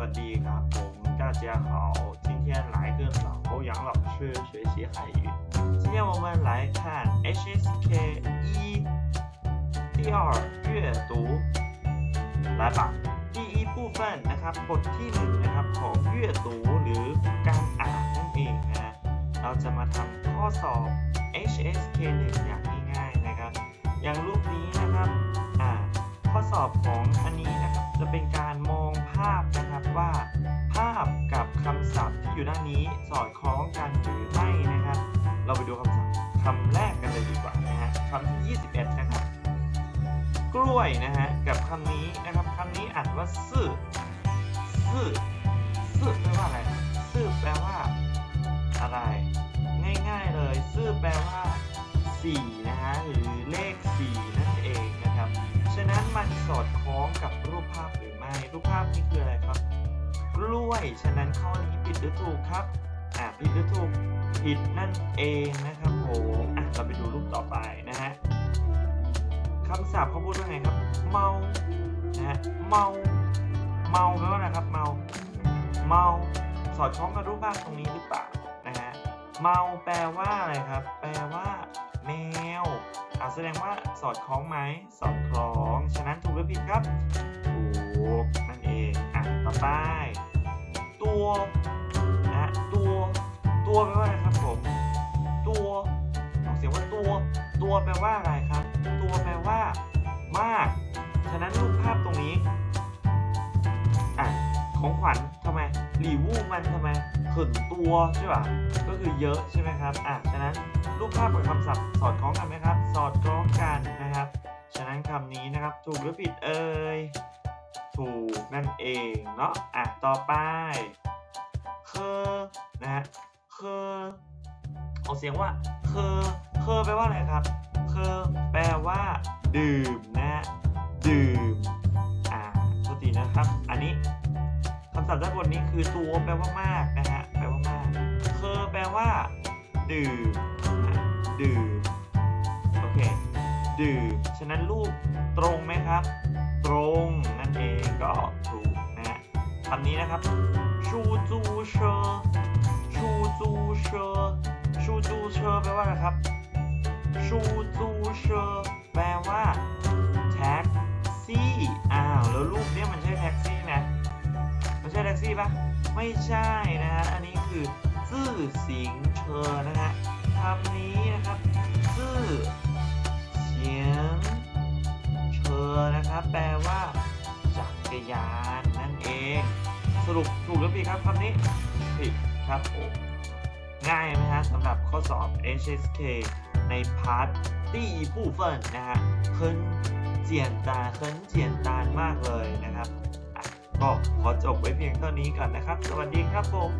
สวัสดีครับผม大家好今天来跟老欧阳老师学习韩语今天我们来看 HSK 一第二阅读来吧第一部分นะครับบทที่หนึ่งนะครับของ阅读หรือการอ่านนั่นเองนะเราจะมาทำข้อสอบ HSK 1อย่างง่ายๆนะครับ อย่างรูปนี้นะครับอ่าข้อสอบของอันนี้นะครับ จะเป็นการมองภาพนะครับว่า ภาพกับคำศัพท์ที่อยู่ด้านนี้สอดคล้องกันหรือไม่นะครับ เราไปดูคำศัพท์คำแรกกันเลยดีกว่านะฮะคำที่ 21 นะครับ กล้วยนะฮะกับคำนี้นะครับคำนี้อ่านว่าซื่อซื่อซื่อแปลว่าอะไรซื่อแปลว่า อะไร ง่ายๆเลยซื่อแปลว่า4นะฮะหรือเลข 4 นั่นเองนะครับ ฉะนั้นมันสอดคล้องกับรูปภาพ รูปภาพนี้คืออะไรครับกล้วย ฉะนั้นข้อนี้ผิดหรือถูกครับ อ่าผิดหรือถูก ผิดนั่นเองนะครับผมอะเราไปดูรูปต่อไปนะฮะคำศัพท์เขาพูดว่าไงครับ เมานะฮะเมา เมาแปลว่าอะไรครับ เมา เมา สอดคล้องกับรูปภาพตรงนี้หรือเปล่านะฮะ เมาแปลว่าอะไรครับ แปลว่า แมวอะแสดงว่าสอดคล้องไหม สอดคล้อง ฉะนั้นถูกหรือผิดครับ ถูก นั่นเองอะต่อไป ตัวนะตัว ตัวแปลว่าอะไรครับผม ตัวออกเสียงว่าตัว ตัวแปลว่าอะไรครับ ตัวแปลว่า มาก ฉะนั้นรูปภาพตรงนี้อะของขวัญทำไมหลีวูมันทำไมขึ้นตัวใช่ป่ะก็คือเยอะใช่ไหมครับอะฉะนั้นรูปภาพกับคำศัพท์สอดคล้องกันไหมครับ สอดคล้องกันนะครับ ฉะนั้นคำนี้นะครับ ถูกหรือผิดเอ่ย ถูกนั่นเองเนาะอะต่อไปเคอนะฮะเคอออกเสียงว่าเคอเคอแปลว่าอะไรครับเคอแปลว่า ดื่มนะฮะดื่มอ่าโทษทีนะครับ อันนี้คำศัพท์ด้านบนนี้คือตัวแปลว่ามากนะฮะแปลว่ามากเคอแปลว่า ดื่มดื่มโอเคดื่มฉะนั้นรูปตรงไหมครับ ตรงนั่นเองก็ถูกนะฮะคำนี้นะครับชูจูเชอชูจูเชอชูจูเชอแปลว่าอะไรครับชูจูเชอแปลว่าแท็กซี่อ้าวแล้วรูปเนี้ยมันใช่แท็กซี่ไหมมันใช่แท็กซี่ปะไม่ใช่นะฮะอันนี้คือซื่อสิงเชอนะฮะคำนี้ แปลว่า จักรยานนั่นเอง สรุปถูกหรือผิดครับคำนี้ผิดครับผมง่ายไหมฮะสำหรับข้อสอบ HSK ในพาร์ทตี้ผู้เฟินะฮะเคินเจียนตาเคินเจียนตามากเลยนะครับก็ขอจบไว้เพียงเท่านี้ก่อนนะครับ สวัสดีครับผม